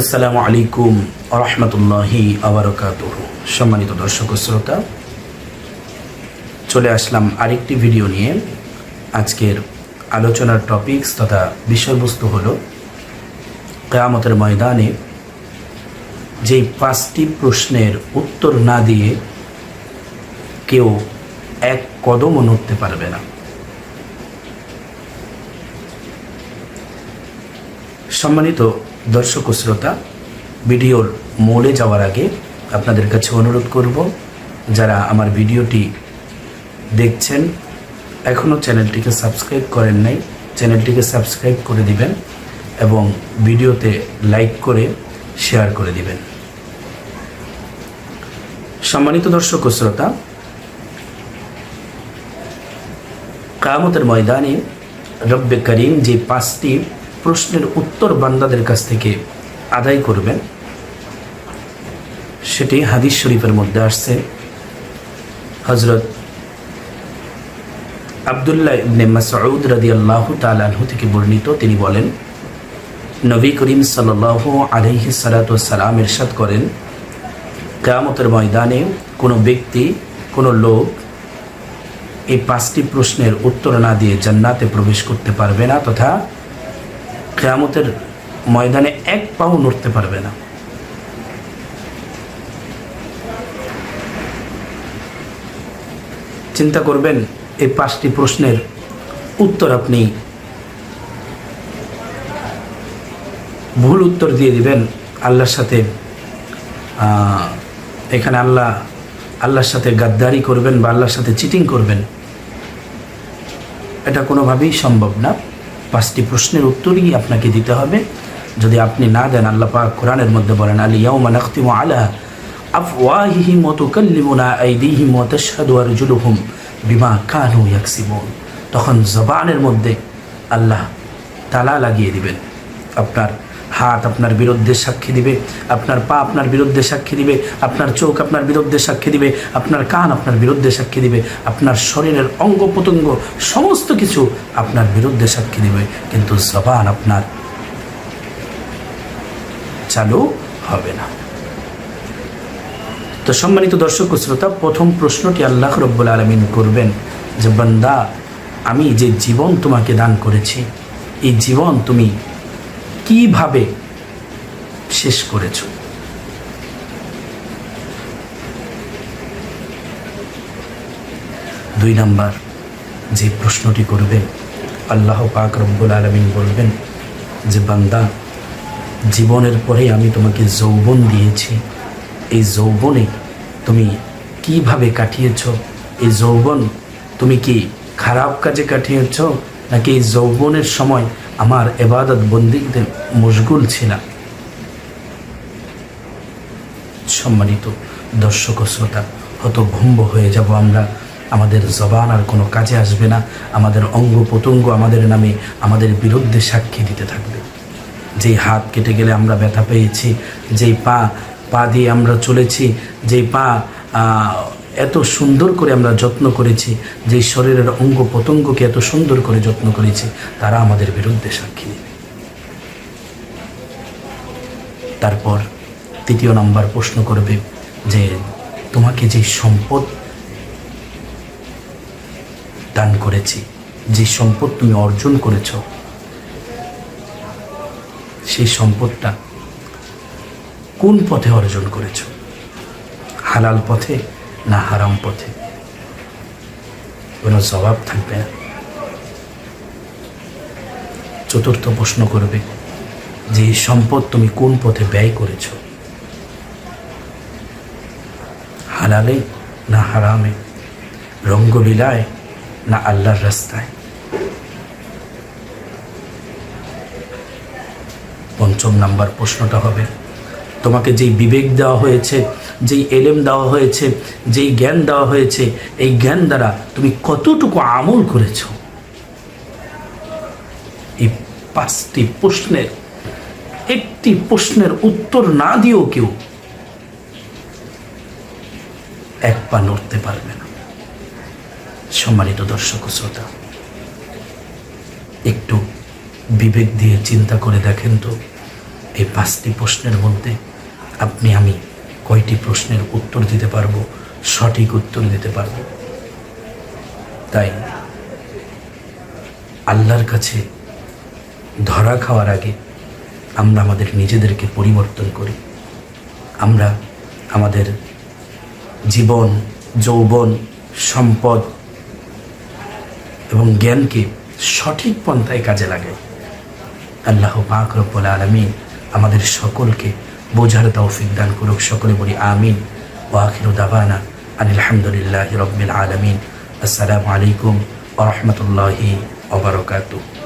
আসসালামু আলাইকুম রহমতুল্লাহি আবরকাত সম্মানিত দর্শক শ্রোতা, চলে আসলাম আরেকটি ভিডিও নিয়ে। আজকের আলোচনার টপিকস তথা বিষয়বস্তু হল কেয়ামতের ময়দানে যেই পাঁচটি প্রশ্নের উত্তর না দিয়ে কেউ এক কদমও নড়তে পারবে না। সম্মানিত দর্শক শ্রোতা, ভিডিওর মোড়ে যাওয়ার আগে আপনাদের কাছে অনুরোধ করব, যারা আমার ভিডিওটি দেখছেন এখনও চ্যানেলটিকে সাবস্ক্রাইব করেন নাই, চ্যানেলটিকে সাবস্ক্রাইব করে দিবেন এবং ভিডিওতে লাইক করে শেয়ার করে দিবেন। সম্মানিত দর্শক শ্রোতা কামতের ময়দানে রব্বে করিম যে পাঁচটি প্রশ্নের উত্তর বান্দাদের কাছ থেকে আদায় করবেন। সেটি হাদিস শরীফের মধ্যে আসছে। হজরত আবদুল্লাহ ইবনে মাসউদ রাদিয়াল্লাহু তাআলা আনহু থেকে বর্ণিত, তিনি বলেন, নবী করিম সাল্লাল্লাহু আলাইহি সালাতু সালাম ইরশাদ করেন, কিয়ামতের ময়দানে কোনো ব্যক্তি, কোনো লোক এই পাঁচটি প্রশ্নের উত্তর না দিয়ে জান্নাতে প্রবেশ করতে পারবে না তথা কেয়ামতের ময়দানে এক পাও নড়তে পারবে না। চিন্তা করবেন, এই পাঁচটি প্রশ্নের উত্তর আপনি ভুল উত্তর দিয়ে দিবেন আল্লাহর সাথে। এখানে আল্লাহ, আল্লাহর সাথে গাদ্দারি করবেন বা আল্লাহর সাথে চিটিং করবেন। এটা কোনোভাবেই সম্ভব না। পাঁচটি প্রশ্নের উত্তরই আপনাকে দিতে হবে। যদি আপনি না দেন, আল্লাহ পাক কোরআনের মধ্যে বলেন, আলী ইয়াউমা নাখতিমু আলা আফওয়াহিহিম ওয়া তুকাল্লিমুনা আইদিহিম ওয়া তাশহাদু আরজুলুহুম বিমা কানু ইয়াকসিবুন। তখন জবানের মধ্যে আল্লাহ তালা লাগিয়ে দিবেন। আপনার হাত আপনার বিরুদ্ধে সাক্ষী দিবে, আপনার পা আপনার বিরুদ্ধে সাক্ষী দিবে, আপনার চোখ আপনার বিরুদ্ধে সাক্ষী দিবে, আপনার কান আপনার বিরুদ্ধে সাক্ষী দিবে, আপনার শরীরের অঙ্গ প্রত্যঙ্গ সমস্ত কিছু আপনার বিরুদ্ধে সাক্ষী দিবে, কিন্তু জবান আপনার চালু হবে না। তো সম্মানিত দর্শক শ্রোতা, প্রথম প্রশ্নটি আল্লাহ রব্বুল আলমিন করবেন যে, বন্দা, আমি যে জীবন তোমাকে দান করেছি, এই জীবন তুমি কীভাবে শেষ করেছ? দুই নাম্বার, যে প্রশ্নটি করবেন, আল্লাহ পাক রব্বুল আলমিন বলবেন যে, বান্দা, জীবনের পরে আমি তোমাকে যৌবন দিয়েছি। এই যৌবনে তুমি কীভাবে কাটিয়েছ? এই যৌবন তুমি কি খারাপ কাজে কাটিয়েছ? নাকি এই যৌবনের সময় আমার এবাদত বন্দিতে মশগুল ছিলাম। সম্মানিত দর্শক শ্রোতা, হতভম্ব হয়ে যাব আমরা। আমাদের জবান আর কোনো কাজে আসবে না। আমাদের অঙ্গ প্রত্যঙ্গ আমাদের নামে আমাদের বিরুদ্ধে সাক্ষী দিতে থাকবে। যেই হাত কেটে গেলে আমরা ব্যথা পেয়েছি, যেই পা পা দিয়ে আমরা চলেছি, যেই পা এত সুন্দর করে আমরা যত্ন করেছি যেই শরীরের অঙ্গ প্রত্যঙ্গকে এত সুন্দর করে যত্ন করেছি, তারা আমাদের বিরুদ্ধে সাক্ষী নেবে। তারপর তৃতীয় নাম্বার প্রশ্ন করবে যে, তোমাকে যে সম্পদ দান করেছি, যে সম্পদ তুমি অর্জন করেছ, সেই সম্পদটা কোন পথে অর্জন করেছ? হালাল পথে না হারাম পথে। কোনো জবাব থাকবে না। চতুর্থ প্রশ্ন করবে, যে সম্পদ তুমি কোন পথে ব্যয় করেছ? হালালে না হারামে? রঙ্গলীলায় না আল্লাহর রাস্তায়? পঞ্চম নাম্বার প্রশ্নটা হবে, তোমাকে যেই বিবেক দেওয়া হয়েছে যেই এলেম দেওয়া হয়েছে, যেই জ্ঞান দেওয়া হয়েছে, এই জ্ঞান দ্বারা তুমি কতটুকু আমল করেছ? এই পাঁচটি প্রশ্নের, একটি প্রশ্নের উত্তর না দিয়েও কেউ এক পা নড়তে পারবে না। সম্মানিত দর্শক শ্রোতা, একটু বিবেক দিয়ে চিন্তা করে দেখেন তো, এই পাঁচটি প্রশ্নের মধ্যে আপনি আমি কয়টি প্রশ্নের উত্তর দিতে পারব, সঠিক উত্তর দিতে পারব। তাই আল্লাহর কাছে ধরা খাওয়ার আগে আমরা আমাদের নিজেদেরকে পরিবর্তন করি। আমরা আমাদের জীবন, যৌবন, সম্পদ এবং জ্ঞানকে সঠিক পন্থায় কাজে লাগে আল্লাহ পাক রব্বুল আলমিন আমাদের সকলকে বোঝার তৌফিক দান করুক সকলে বলি আমিন। ও আখিরু দাবানা আলহামদুলিল্লাহ রবিল আলমিন। আসসালামু আলাইকুম ওরহমতুল্লাহি ওবরকাতুহ